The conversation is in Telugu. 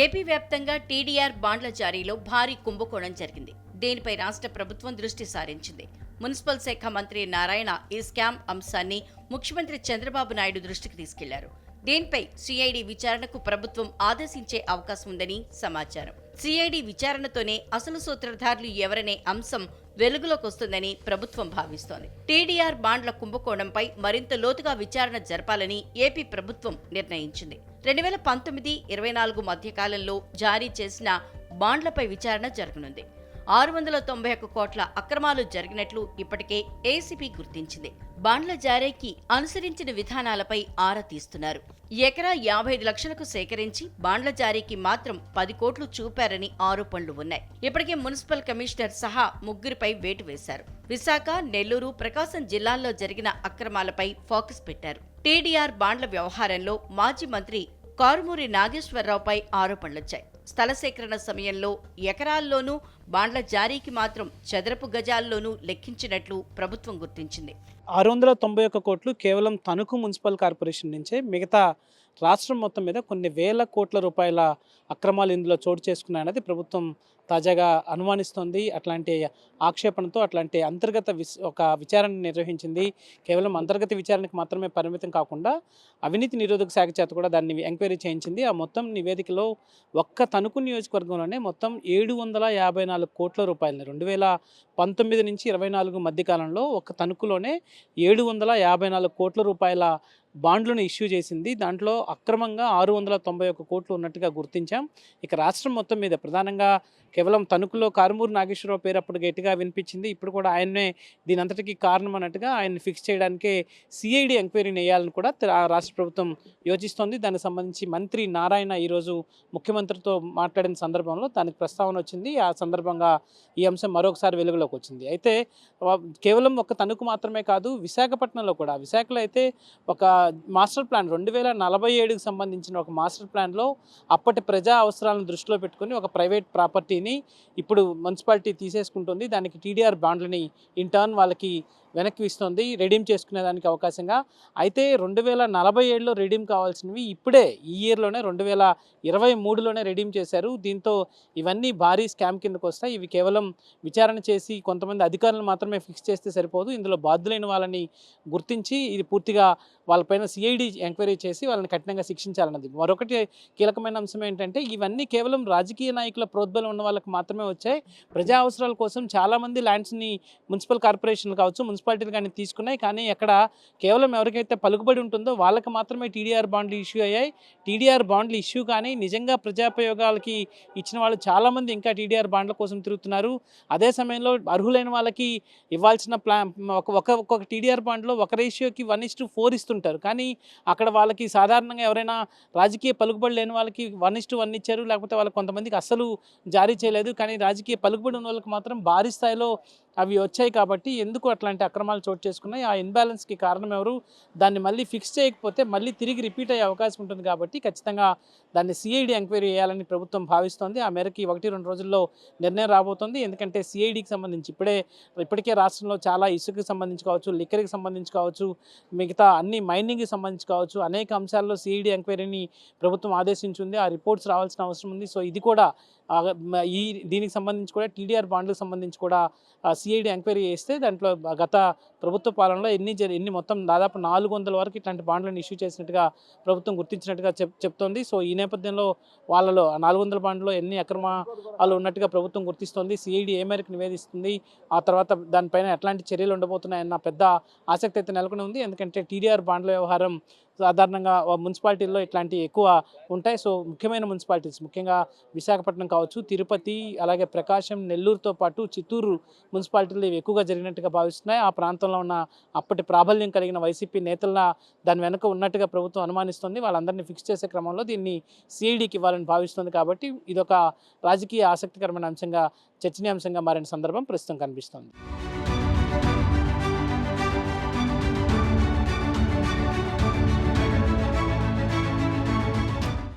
ఏపీ వ్యాప్తంగా టీడీఆర్ బాండ్ల జారీలో భారీ కుంభకోణం జరిగింది. దీనిపై రాష్ట్ర ప్రభుత్వం దృష్టి సారించింది. మున్సిపల్ శాఖ మంత్రి నారాయణ ఈ స్కామ్ అంశాన్ని ముఖ్యమంత్రి చంద్రబాబు నాయుడు దృష్టికి తీసుకెళ్ళారు. దీనిపై సిఐడి విచారణకు ప్రభుత్వం ఆదేశించే అవకాశం ఉందని సమాచారం. సిఐడి విచారణతోనే అసలు సూత్రధారులు ఎవరనే అంశం వెలుగులోకి వస్తుందని ప్రభుత్వం భావిస్తోంది. టీడీఆర్ బాండ్ల కుంభకోణంపై మరింత లోతుగా విచారణ జరపాలని ఏపీ ప్రభుత్వం నిర్ణయించింది. రెండు వేల పంతొమ్మిది ఇరవై నాలుగు మధ్యకాలంలో జారీ చేసిన బాండ్లపై విచారణ జరగనుంది. ఆరు వందల తొంభై ఒక్క కోట్ల అక్రమాలు జరిగినట్లు ఇప్పటికే ఏసీబీ గుర్తించింది. బాండ్ల జారీకి అనుసరించిన విధానాలపై ఆరా తీస్తున్నారు. ఎకరా యాభై ఐదు లక్షలకు సేకరించి బాండ్ల జారీకి మాత్రం పది కోట్లు చూపారని ఆరోపణలు ఉన్నాయి. ఇప్పటికే మున్సిపల్ కమిషనర్ సహా ముగ్గురిపై వేటు వేశారు. విశాఖ నెల్లూరు ప్రకాశం జిల్లాల్లో జరిగిన అక్రమాలపై ఫోకస్ పెట్టారు. టీడీఆర్ బాండ్ల వ్యవహారంలో మాజీ మంత్రి కారుమూరి నాగేశ్వరరావుపై ఆరోపణలొచ్చాయి. స్థల సేకరణ సమయంలో ఎకరాల్లోనూ బాండ్ల జారీకి మాత్రం చదరపు గజాల్లోనూ లెక్కించినట్లు ప్రభుత్వం గుర్తించింది. ఆరు వందల తొంభై ఒక్క కోట్లు కేవలం తణుకు మున్సిపల్ కార్పొరేషన్ నుంచే మిగతా రాష్ట్రం మొత్తం మీద కొన్ని వేల కోట్ల రూపాయల అక్రమాలు ఇందులో చోటు చేసుకున్నాయన్నది ప్రభుత్వం తాజాగా అనుమానిస్తోంది. అట్లాంటి ఆక్షేపణతో అట్లాంటి అంతర్గత విస్ ఒక విచారణ నిర్వహించింది. కేవలం అంతర్గత విచారణకు మాత్రమే పరిమితం కాకుండా అవినీతి నిరోధక శాఖ చేత కూడా దాన్ని ఎంక్వైరీ చేయించింది. ఆ మొత్తం నివేదికలో ఒక్క తణుకు నియోజకవర్గంలోనే మొత్తం ఏడు వందల యాభై నాలుగు కోట్ల రూపాయలని రెండు వేల పంతొమ్మిది నుంచి ఇరవై నాలుగు మధ్య కాలంలో ఒక్క తణుకులోనే ఏడు వందల యాభై నాలుగు కోట్ల రూపాయల బాండ్లను ఇష్యూ చేసింది. దాంట్లో అక్రమంగా ఆరు వందల తొంభై ఒక్క కోట్లు ఉన్నట్టుగా గుర్తించాం. ఇక రాష్ట్రం మొత్తం మీద ప్రధానంగా కేవలం తణుకులో కారుమూరు నాగేశ్వరరావు పేరు అప్పుడు గట్టిగా వినిపించింది. ఇప్పుడు కూడా ఆయన్నే దీని అంతటికీ కారణం అన్నట్టుగా ఆయన్ని ఫిక్స్ చేయడానికే సిఐడి ఎంక్వైరీని వేయాలని కూడా రాష్ట్ర ప్రభుత్వం యోచిస్తోంది. దానికి సంబంధించి మంత్రి నారాయణ ఈరోజు ముఖ్యమంత్రితో మాట్లాడిన సందర్భంలో దానికి ప్రస్తావన వచ్చింది. ఆ సందర్భంగా ఈ అంశం మరొకసారి వెలుగులోకి వచ్చింది. అయితే కేవలం ఒక తణుకు మాత్రమే కాదు విశాఖపట్నంలో కూడా విశాఖలో అయితే ఒక మాస్టర్ ప్లాన్ రెండు వేల నలభై ఏడుకి సంబంధించిన ఒక మాస్టర్ ప్లాన్లో అప్పటి ప్రజా అవసరాలను దృష్టిలో పెట్టుకొని ఒక ప్రైవేట్ ప్రాపర్టీ ప్రాపర్టీని ఇప్పుడు మున్సిపాలిటీ తీసేసుకుంటుంది. దానికి టీడీఆర్ బాండ్లని ఇన్ టర్న్ వాళ్ళకి వెనక్కి ఇస్తుంది రెడీమ్ చేసుకునే దానికి అవకాశంగా. అయితే రెండు వేల నలభై ఏడులో రెడీమ్ కావాల్సినవి ఇప్పుడే ఈ ఇయర్లోనే రెండు వేల ఇరవై మూడులోనే రెడీమ్ చేశారు. దీంతో ఇవన్నీ భారీ స్కామ్ కిందకు వస్తాయి. ఇవి కేవలం విచారణ చేసి కొంతమంది అధికారులు మాత్రమే ఫిక్స్ చేస్తే సరిపోదు. ఇందులో బాధ్యులైన వాళ్ళని గుర్తించి ఇది పూర్తిగా వాళ్ళపైన సిఐడి ఎంక్వైరీ చేసి వాళ్ళని కఠినంగా శిక్షించాలన్నది. మరొకటి కీలకమైన అంశం ఏంటంటే ఇవన్నీ కేవలం రాజకీయ నాయకుల ప్రోద్బలం ఉన్న వాళ్ళకి మాత్రమే వచ్చాయి. ప్రజా అవసరాల కోసం చాలామంది ల్యాండ్స్ని మున్సిపల్ కార్పొరేషన్లు కావచ్చు మున్సిపల్ మున్సిపాలిటీలు కానీ తీసుకున్నాయి. కానీ ఎక్కడ కేవలం ఎవరికైతే పలుకుబడి ఉంటుందో వాళ్ళకి మాత్రమే టీడీఆర్ బాండ్లు ఇష్యూ అయ్యాయి. టీడీఆర్ బాండ్లు ఇష్యూ కానీ నిజంగా ప్రజాపయోగాలకి ఇచ్చిన వాళ్ళు చాలామంది ఇంకా టీడీఆర్ బాండ్ల కోసం తిరుగుతున్నారు. అదే సమయంలో అర్హులైన వాళ్ళకి ఇవ్వాల్సిన ప్లాన్ ఒక ఒక ఒక్కొక్క టీడీఆర్ బాండ్లో ఒక రేషియోకి వన్ ఇస్ ఫోర్ ఇస్తుంటారు. కానీ అక్కడ వాళ్ళకి సాధారణంగా ఎవరైనా రాజకీయ పలుకుబడి లేని వాళ్ళకి వన్ ఇస్ టు వన్ ఇచ్చారు. లేకపోతే వాళ్ళకి కొంతమందికి అస్సలు జారీ చేయలేదు. కానీ రాజకీయ పలుకుబడి ఉన్న వాళ్ళకి మాత్రం భారీ స్థాయిలో అవి వచ్చాయి కాబట్టి ఎందుకు అట్లాంటి అక్రమాలు చోటు చేసుకున్నాయి? ఆ ఇన్బ్యాలెన్స్కి కారణం ఎవరు? దాన్ని మళ్ళీ ఫిక్స్ చేయకపోతే మళ్ళీ తిరిగి రిపీట్ అయ్యే అవకాశం ఉంటుంది కాబట్టి ఖచ్చితంగా దాన్ని సిఐడి ఎంక్వైరీ చేయాలని ప్రభుత్వం భావిస్తోంది. ఆ మేరకి ఒకటి రెండు రోజుల్లో నిర్ణయం రాబోతోంది. ఎందుకంటే సిఐడికి సంబంధించి ఇప్పుడే ఇప్పటికే రాష్ట్రంలో చాలా ఇసుకకి సంబంధించి కావచ్చు లిక్కర్కి సంబంధించి కావచ్చు మిగతా అన్ని మైనింగ్కి సంబంధించి కావచ్చు అనేక అంశాల్లో సిఐడి ఎంక్వైరీని ప్రభుత్వం ఆదేశించింది. ఆ రిపోర్ట్స్ రావాల్సిన అవసరం ఉంది. సో ఇది కూడా ఈ దీనికి సంబంధించి కూడా టీడీఆర్ బాండ్లకు సంబంధించి కూడా సిఐడి ఎంక్వైరీ చేస్తే దాంట్లో గత ప్రభుత్వ పాలనలో ఎన్ని ఎన్ని మొత్తం దాదాపు నాలుగు వందల వరకు ఇట్లాంటి బాండ్లను ఇష్యూ చేసినట్టుగా ప్రభుత్వం గుర్తించినట్టుగా చెప్ చెప్తోంది. సో ఈ నేపథ్యంలో వాళ్ళలో నాలుగు వందల బాండ్లో ఎన్ని అక్రమాలు ఉన్నట్టుగా ప్రభుత్వం గుర్తిస్తోంది. సిఐడి ఏ మేరకు నివేదిస్తుంది? ఆ తర్వాత దానిపైన ఎట్లాంటి చర్యలు ఉండబోతున్నాయన్న పెద్ద ఆసక్తి అయితే నెలకొని ఉంది. ఎందుకంటే టీడీఆర్ బాండ్ల వ్యవహారం సాధారణంగా మున్సిపాలిటీల్లో ఇట్లాంటి ఎక్కువ ఉంటాయి. సో ముఖ్యమైన మున్సిపాలిటీస్ ముఖ్యంగా విశాఖపట్నం కావచ్చు తిరుపతి అలాగే ప్రకాశం నెల్లూరుతో పాటు చిత్తూరు మున్సిపాలిటీలు ఇవి ఎక్కువగా జరిగినట్టుగా భావిస్తున్నాయి. ఆ ప్రాంతంలో ఉన్న అప్పటి ప్రాబల్యం కలిగిన వైసీపీ నేతల దాని వెనుక ఉన్నట్టుగా ప్రభుత్వం అనుమానిస్తుంది. వాళ్ళందరినీ ఫిక్స్ చేసే క్రమంలో దీన్ని సిఐడికి ఇవ్వాలని భావిస్తుంది కాబట్టి ఇదొక రాజకీయ ఆసక్తికరమైన అంశంగా చర్చనీయాంశంగా మారిన సందర్భం ప్రస్తుతం కనిపిస్తోంది.